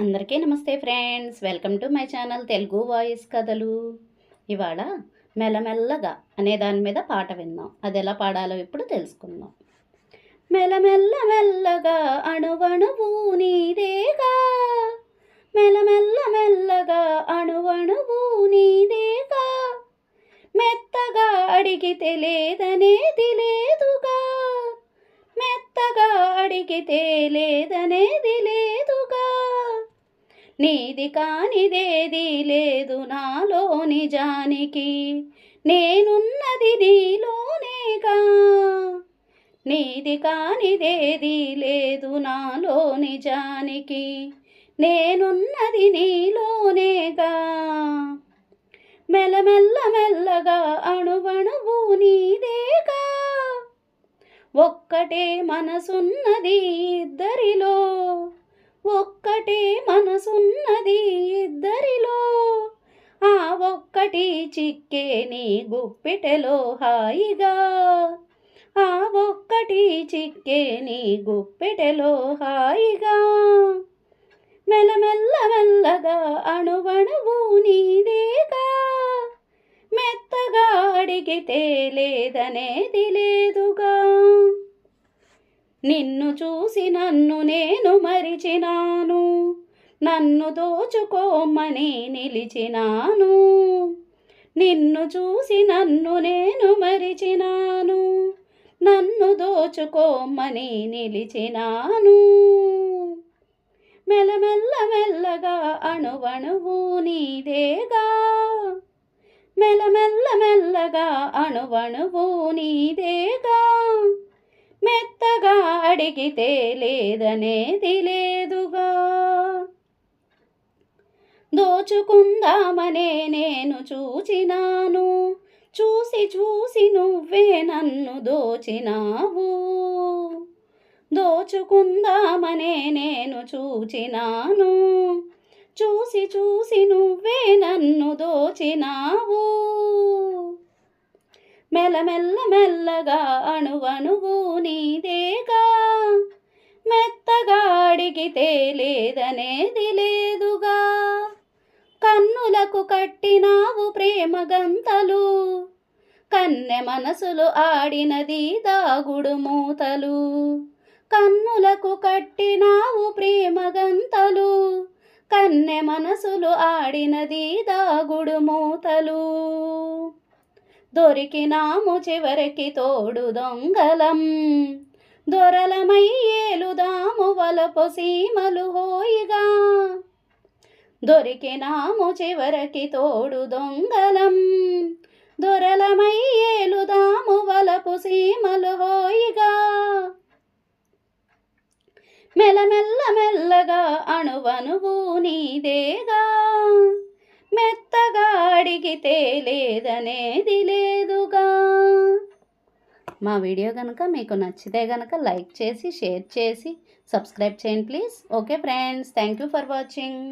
అందరికీ నమస్తే friends. Welcome to my channel Telugu voice కథలు. ఇవాళ మెల్లమెల్లగా అనే దాని మీద పాట విన్నాం అది ఎలా పాడాలో ఇప్పుడు తెలుసుకుందాం. మెల్లమెల్ల మెల్లగా అణువణువు నీదేగా. మెల్లమెల్ల మెల్లగా అణువణువు నీదేగా. మెత్తగా అడిగితే లేదనేది లేదుగా. మెత్తగా అడిగితే లేదనే నీది కానిదేది లేదు నాలో నిజానికి నేనున్నది నీలోనేగా నీది కానిదేది లేదు నాలో నిజానికి నేనున్నది నీలోనేగా మెల్లమెల్ల మెల్లగా అణువణువు నీదేగా ఒక్కటే మనసున్నది ఇద్దరిలో. ఒక్కటే మనసున్నది ఇద్దరిలో ఆ ఒకటి చిక్కే నీ గుప్పిటెలో హాయిగా. ఆ ఒక్కటి చిక్కే నీ గుప్పెటలో హాయిగా. మెల్లమెల్ల మెల్లగా అణువణువు నీదేగా. మెత్తగా అడిగితే లేదనేది లేదుగా. నిన్ను చూసి నన్ను నేను మరిచినాను. నన్ను దోచుకోమని నిలిచినాను. నిన్ను చూసి నన్ను నేను మరిచినాను. నన్ను దోచుకోమని నిలిచినాను. మెల్లమెల్ల మెల్లగా అణువణువు నీదేగా. మెల్లమెల్ల మెల్లగా అణువణువు నీదేగా. మెత్తగా అడిగితే లేదనేది లేదు. దోచుకుందామనే నేను చూచినాను. చూసి చూసి నువ్వే నన్ను దోచినావు. దోచుకుందామనే నేను చూచినాను. చూసి చూసి నువ్వే నన్ను దోచినావు. మెల్లమెల్ల మెల్లగా అణువణువు నీదేగా. మెత్తగా అడిగితే నాకు కట్టినావు ప్రేమ గంతలు. కన్నె మనసులు ఆడినది దాగుడు మూతలు. కన్నులకు కట్టినావు ప్రేమ గంతలు. కన్నె మనసులు ఆడినది దాగుడు మూతలు. దొరికినాము చివరికి తోడు దొంగలం. దొరలమై ఏలుదాము వలపు సీమలు హోయిగా. దొరికినాము చివరికి తోడు దొంగలం. దొరలమై ఏలుదాము వలపు సీమలు హోయిగా. మెల్ల మెల్లగా అణువనువు నీదేగా. మెత్తగా అడిగితే లేదనేది లేదుగా. మా వీడియో కనుక మీకు నచ్చితే కనుక లైక్ చేసి షేర్ చేసి సబ్స్క్రైబ్ చేయండి please. Okay friends thank you for watching.